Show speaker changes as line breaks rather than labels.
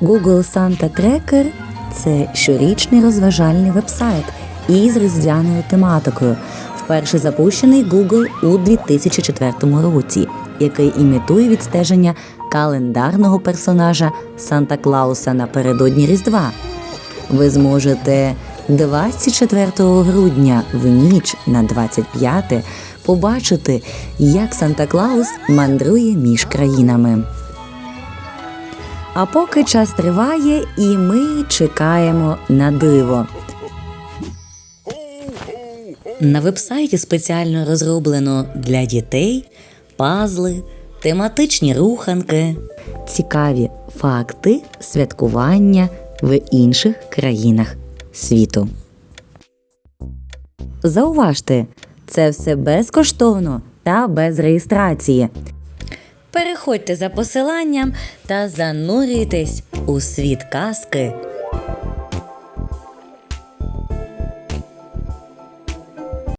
Google Santa Tracker – це щорічний розважальний вебсайт із різдвяною тематикою, вперше запущений Google у 2004 році, який імітує відстеження календарного персонажа Санта Клауса напередодні Різдва. Ви зможете 24 грудня в ніч на 25 побачити, як Санта Клаус мандрує між країнами. А поки час триває, і ми чекаємо на диво. На вебсайті спеціально розроблено для дітей пазли, тематичні руханки, цікаві факти святкування в інших країнах світу. Зауважте, це все безкоштовно та без реєстрації. Переходьте за посиланням та занурюйтесь у світ казки